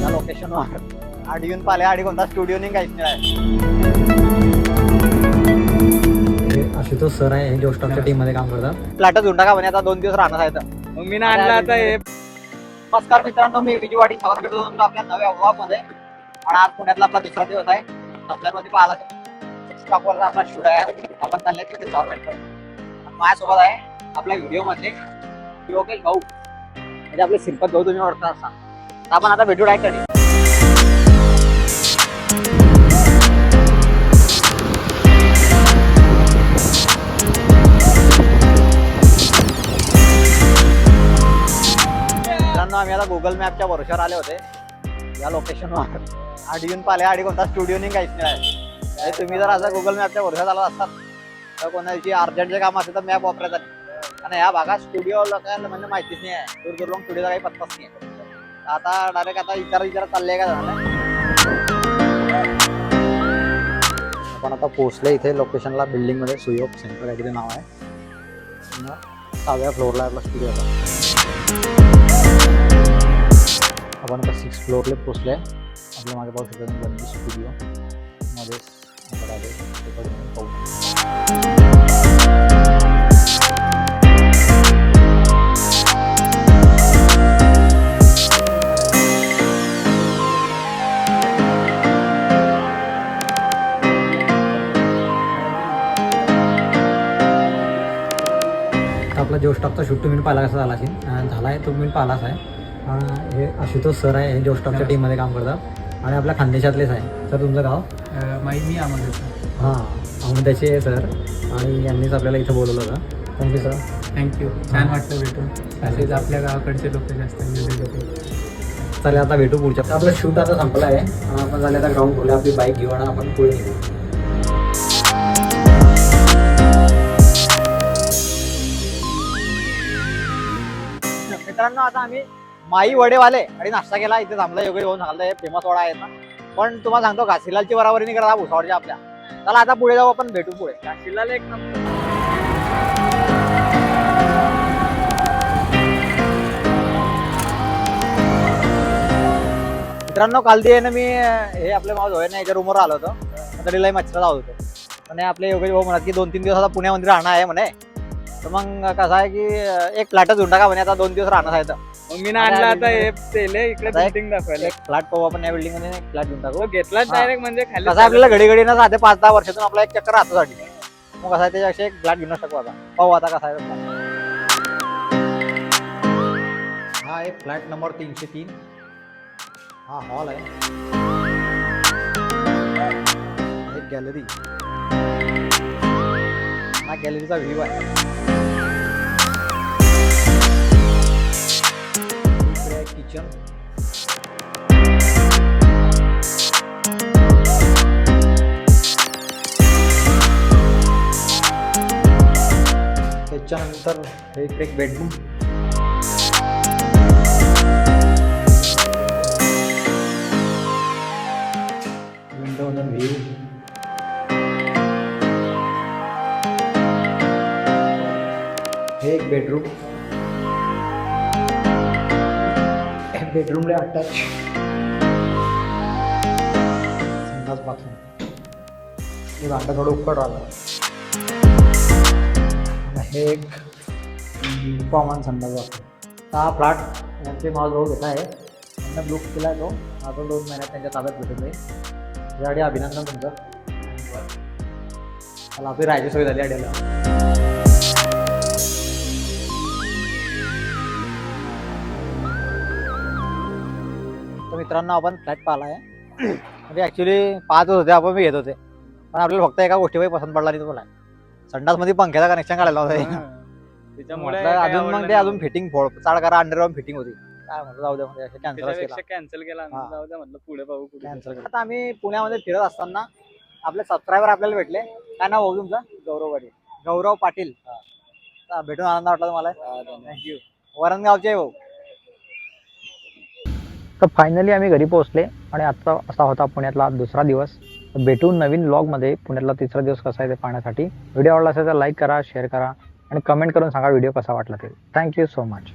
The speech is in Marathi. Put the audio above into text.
या लोकेशनवर आड येऊन पाले आडी कोणता स्टुडिओ नाही काहीच नाही हे आशुतोष सर आहे हे जोस्टॉकच्या टीममध्ये काम करतात. फ्लॅटच झुंडा का म्हणे आता दोन दिवस राहणार आहेत. मग मी ना आणला आता हे. नमस्कार मित्रांनो मी विजयवाडी सावरकर तुमचं आपल्या नव्या मध्ये आणि आज पुण्यातला आपला दुसरा दिवस आहे. आपल्यामध्ये पाहिला स्टॉकवरचा आपला शूट आहे. आपण चालले तिथे जॉब माझ्यासोबत आहे आपल्या व्हिडिओमध्ये योगेश भाऊ. म्हणजे आपले सिंपत भाऊ तुम्ही ओळखता असा आपण आता भेटू डायरेक्ट करू आम्ही आता गुगल मॅपच्या भरोश्यावर आले होते. या लोकेशनवर आडी येऊन पाहिले आडी कोणता स्टुडिओ नाही काहीच नाही म्हणजे तुम्ही जर असं गुगल मॅपच्या भरोश्यात आला असतात तर कोणाची अर्जंटचे काम असेल तर मॅप वापरायचा नाही. आणि या भागात स्टुडिओ लोकांना म्हणजे माहितीच नाही आहे. दूर दूर लोक स्टुडिओचा काही पत्ताच नाही आहे. आता डायरेक्ट आता इतर इतर चालले का झालं? आपण आता पोहोचले इथे लोकेशनला बिल्डिंगमध्ये सुयोग सेंटर काहीतरी नाव आहे. सहाव्या फ्लोअरला आपला स्टुडिओ आपण आता सिक्स फ्लोअरला पोचले आपल्या मागे पाहू शकतो स्टुडिओ मध्ये पाहू. जोस्टॉकचा शूट तुम्ही पाहिला कसा झाला असेल? झाला आहे तुम्ही पाहिलाच आहे. हे आशुतोष सर आहे हे जोस्टॉकच्या टीममध्ये काम करतात. आणि आपल्या खानदेशातलेच आहे. तर तुमचं गाव? माई मी आम्हाला हां अहमदाचे सर आणि यांनीच आपल्याला इथं बोलवलं होतं. थँक्यू सर थँक्यू छान वाटलं भेटून. तसेच आपल्या गावाकडचे लोक जास्त चालेल आता भेटू पुढच्या. आपलं शूट आता संपलं आहे आपण झाले आता ग्राउंड खोले आपली बाईक घेऊ आणि आपण पुढे निघू. मित्रांनो आता आम्ही माई वडेवाले आणि नाश्ता केला. इथे थांबला योग्य होऊन झालं हे फेमस वडा आहे ना. पण तुम्हाला सांगतो घासीलालची बराबरी नाही करता भुसावळच्या आपल्या. चला आता पुढे जाऊ आपण भेटू पुढे. काशीला एक नंबर. मित्रांनो काल ते ना मी हे आपले मावस होय ना याच्या रूमवर आलो होतो. तरी लय मच्छर जात होतो. हे आपले योगेश भाऊ म्हणत की दोन तीन दिवस आता पुण्यामध्ये राहणार आहे म्हणे. तर मग कसं आहे की एक फ्लॅटच झुंडा का म्हणे आता दोन दिवस राहणार आहे तर मग मी ना आणला आता हे तेले इकडे आता एक- बिल्डिंग दाखवायला. एक फ्लॅट पाहू आपण या बिल्डिंगमध्ये फ्लॅट घेऊन टाकू. तो घेतलाच हा. डायरेक्ट म्हणजे खाली कसं आहे आपल्याला घडी घडी ना साधे पाच दहा वर्षातून आपला एक चक्कर राहतोसाठी मग कसं आहे त्याच्यापेक्षा एक फ्लॅट घेऊन टाकू आता. पाहू आता कसा आहे तो flat. हा आहे फ्लॅट नंबर तीनशे तीन. हा हॉल आहे. एक गॅलरी हा गॅलरीचा व्ह्यू आहे. किचन त्याच्यानंतर हे इकडे एक बेडरूम विंडो व्ह्यू हे एक बेडरूम बेडरूमला अटॅच संडास बाथरूम हे भांडं थोडं उकड राहिलं हे एक कॉमन संडास बाथरूम हा फ्लॅट यांचे माझा भाऊ घेतला आहे. त्यांना बुक केला आहे तो. आता दोन महिन्यात त्यांच्या ताब्यात भेटत जाईल. त्यासाठी अभिनंदन तुमचं. मला आपली राहायची सोय झाली अड्याला मित्रांनो आपण फ्लॅट पाहिला आहे. म्हणजे ॲक्च्युली पाहतच होते आपण मी घेत होते. पण आपल्याला फक्त एका गोष्टी पसंत पडला नाही तो फ्लॅट संडासमध्ये पंख्याचा कनेक्शन काढायला होता. त्याच्यामुळे अजून मग ते अजून फिटिंग फोड चाड करा अंडरग्राऊंड फिटिंग होती. काय म्हटलं जाऊ द्या म्हणजे कॅन्सल केला. कॅन्सल केला आम्ही. जाऊ द्या म्हटलं पुढे पाहू कॅन्सल आता आम्ही पुण्यामध्ये फिरत असताना आपले सबस्क्रायबर आपल्याला भेटले. काय नाव भाऊ तुमचं? गौरव पाटील. गौरव पाटील. भेटून आनंद वाटला तुम्हाला. थँक्यू वरणगावचे भाऊ. तर फायनली आम्ही घरी पोहोचले आणि आता असा होता पुण्यातला दुसरा दिवस. भेटून नवीन ब्लॉगमध्ये पुण्यातला तिसरा दिवस कसा आहे ते पाहण्यासाठी. व्हिडिओ आवडला असेल तर लाईक करा शेअर करा आणि कमेंट करून सांगा व्हिडिओ कसा वाटला ते. Thank you so much